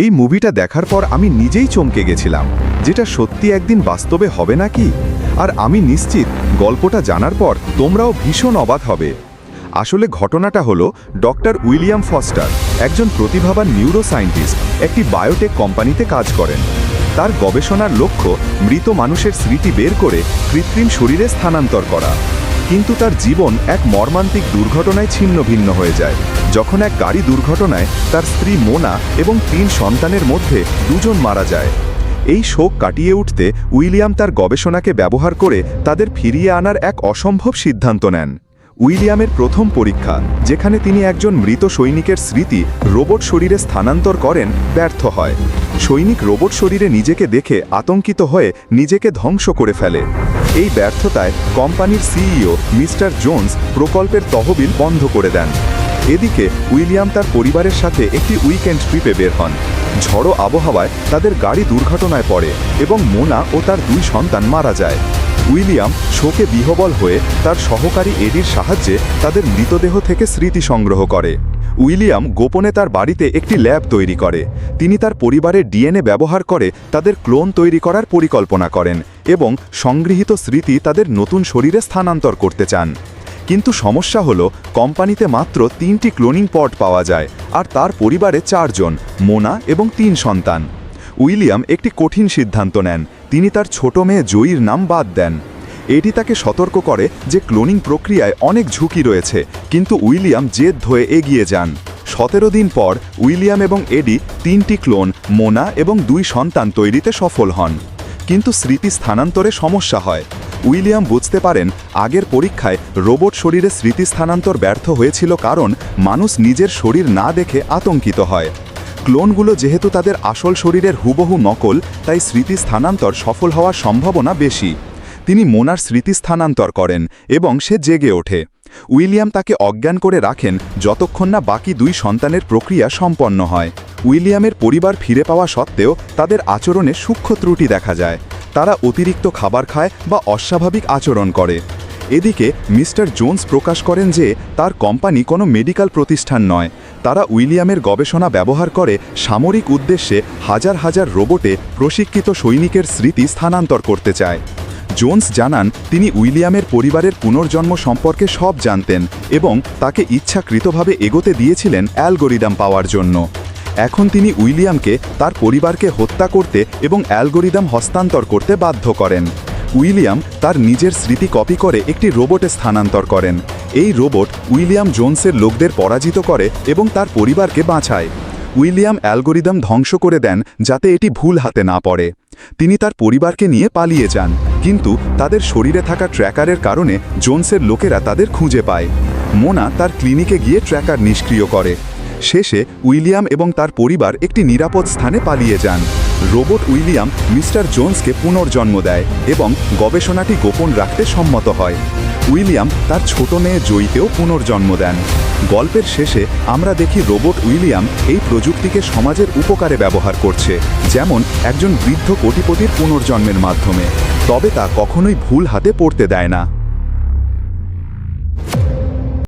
এই মুভিটা দেখার পর আমি নিজেই চমকে গেছিলাম, যেটা সত্যি একদিন বাস্তবে হবে নাকি? আর আমি নিশ্চিত গল্পটা জানার পর তোমরাও ভীষণ অবাক হবে। আসলে ঘটনাটা হলো ডক্টর উইলিয়াম ফস্টার, একজন প্রতিভাবান নিউরোসায়েন্টিস্ট একটি বায়োটেক কোম্পানিতে কাজ করেন। তার গবেষণার লক্ষ্য মৃত মানুষের স্মৃতি বের করে কৃত্রিম শরীরে স্থানান্তর করা। কিন্তু তার জীবন এক মর্মান্তিক দুর্ঘটনায় ছিন্ন ভিন্ন হয়ে যায়। যখন এক গাড়ি দুর্ঘটনায় তার স্ত্রী মোনা এবং তিন সন্তানের মধ্যে দুজন মারা যায়। এই শোক কাটিয়ে উঠতে উইলিয়াম তার গবেষণাকে ব্যবহার করে তাদের ফিরিয়ে আনার এক অসম্ভব সিদ্ধান্ত নেন। উইলিয়ামের প্রথম পরীক্ষা, যেখানে তিনি একজন মৃত সৈনিকের স্মৃতি রোবট শরীরে স্থানান্তর করেন, ব্যর্থ হয়। সৈনিক রোবট শরীরে নিজেকে দেখে আতঙ্কিত হয়ে নিজেকে ধ্বংস করে ফেলে। এই ব্যর্থতায় কোম্পানির সিইও মিস্টার জোন্স প্রকল্পের তহবিল বন্ধ করে দেন। এদিকে উইলিয়াম তার পরিবারের সাথে একটি উইকেন্ড ট্রিপে বের হন। ঝড়ো আবহাওয়ায় তাদের গাড়ি দুর্ঘটনায় পড়ে এবং মোনা ও তার দুই সন্তান মারা যায়। উইলিয়াম শোকে বিহবল হয়ে তার সহকারী এডির সাহায্যে তাদের মৃতদেহ থেকে স্মৃতি সংগ্রহ করে। উইলিয়াম গোপনে তার বাড়িতে একটি ল্যাব তৈরি করে। তিনি তার পরিবারের ডিএনএ ব্যবহার করে তাদের ক্লোন তৈরি করার পরিকল্পনা করেন এবং সংগৃহীত স্মৃতি তাদের নতুন শরীরে স্থানান্তর করতে চান। কিন্তু সমস্যা হলো, কোম্পানিতে মাত্র তিনটি ক্লোনিং পট পাওয়া যায়, আর তার পরিবারে চারজন, মোনা এবং তিন সন্তান। উইলিয়াম একটি কঠিন সিদ্ধান্ত নেন। তিনি তার ছোট মেয়ে জয়ীর নাম বাদ দেন। এটি তাকে সতর্ক করে যে ক্লোনিং প্রক্রিয়ায় অনেক ঝুঁকি রয়েছে, কিন্তু উইলিয়াম জেদ ধয়ে এগিয়ে যান। সতেরো দিন পর, উইলিয়াম এবং এডি তিনটি ক্লোন, মোনা এবং দুই সন্তান তৈরিতে সফল হন। কিন্তু স্মৃতি স্থানান্তরে সমস্যা হয়। উইলিয়াম বুঝতে পারেন, আগের পরীক্ষায় রোবট শরীরে স্মৃতি স্থানান্তর ব্যর্থ হয়েছিল কারণ মানুষ নিজের শরীর না দেখে আতঙ্কিত হয়। ক্লোনগুলো যেহেতু তাদের আসল শরীরের হুবহু নকল, তাই স্মৃতি স্থানান্তর সফল হওয়ার সম্ভাবনা বেশি। তিনি মোনার স্মৃতি স্থানান্তর করেন এবং সে জেগে ওঠে। উইলিয়াম তাকে অজ্ঞান করে রাখেন যতক্ষণ না বাকি দুই সন্তানের প্রক্রিয়া সম্পন্ন হয়। উইলিয়ামের পরিবার ফিরে পাওয়া সত্ত্বেও তাদের আচরণে সূক্ষ্ম ত্রুটি দেখা যায়। তারা অতিরিক্ত খাবার খায় বা অস্বাভাবিক আচরণ করে। এদিকে মিস্টার জোন্স প্রকাশ করেন যে তার কোম্পানি কোনো মেডিকেল প্রতিষ্ঠান নয়। তারা উইলিয়ামের গবেষণা ব্যবহার করে সামরিক উদ্দেশ্যে হাজার হাজার রোবটে প্রশিক্ষিত সৈনিকের স্মৃতি স্থানান্তর করতে চায়। জোন্স জানান, তিনি উইলিয়ামের পরিবারের পুনর্জন্ম সম্পর্কে সব জানতেন এবং তাকে ইচ্ছাকৃতভাবে এগোতে দিয়েছিলেন অ্যালগোরিদম পাওয়ার জন্য। এখন তিনি উইলিয়ামকে তার পরিবারকে হত্যা করতে এবং অ্যালগোরিদম হস্তান্তর করতে বাধ্য করেন। উইলিয়াম তার নিজের স্মৃতি কপি করে একটি রোবটে স্থানান্তর করেন। এই রোবট উইলিয়াম জোনসের লোকদের পরাজিত করে এবং তার পরিবারকে বাঁচায়। উইলিয়াম অ্যালগোরিদম ধ্বংস করে দেন যাতে এটি ভুল হাতে না পড়ে। তিনি তার পরিবারকে নিয়ে পালিয়ে যান, কিন্তু তাদের শরীরে থাকা ট্র্যাকারের কারণে জোনসের লোকেরা তাদের খুঁজে পায়। মোনা তার ক্লিনিকে গিয়ে ট্র্যাকার নিষ্ক্রিয় করে। শেষে উইলিয়াম এবং তার পরিবার একটি নিরাপদ স্থানে পালিয়ে যান। রোবট উইলিয়াম মিস্টার জোন্সকে পুনর্জন্ম দেয় এবং গবেষণাটি গোপন রাখতে সম্মত হয়। উইলিয়াম তার ছোট মেয়ে জয়ীতেও পুনর্জন্ম দেন। গল্পের শেষে আমরা দেখি রোবট উইলিয়াম এই প্রযুক্তিকে সমাজের উপকারে ব্যবহার করছে, যেমন একজন বৃদ্ধ কোটিপতির পুনর্জন্মের মাধ্যমে। তবে তা কখনোই ভুল হাতে পড়তে দেয় না।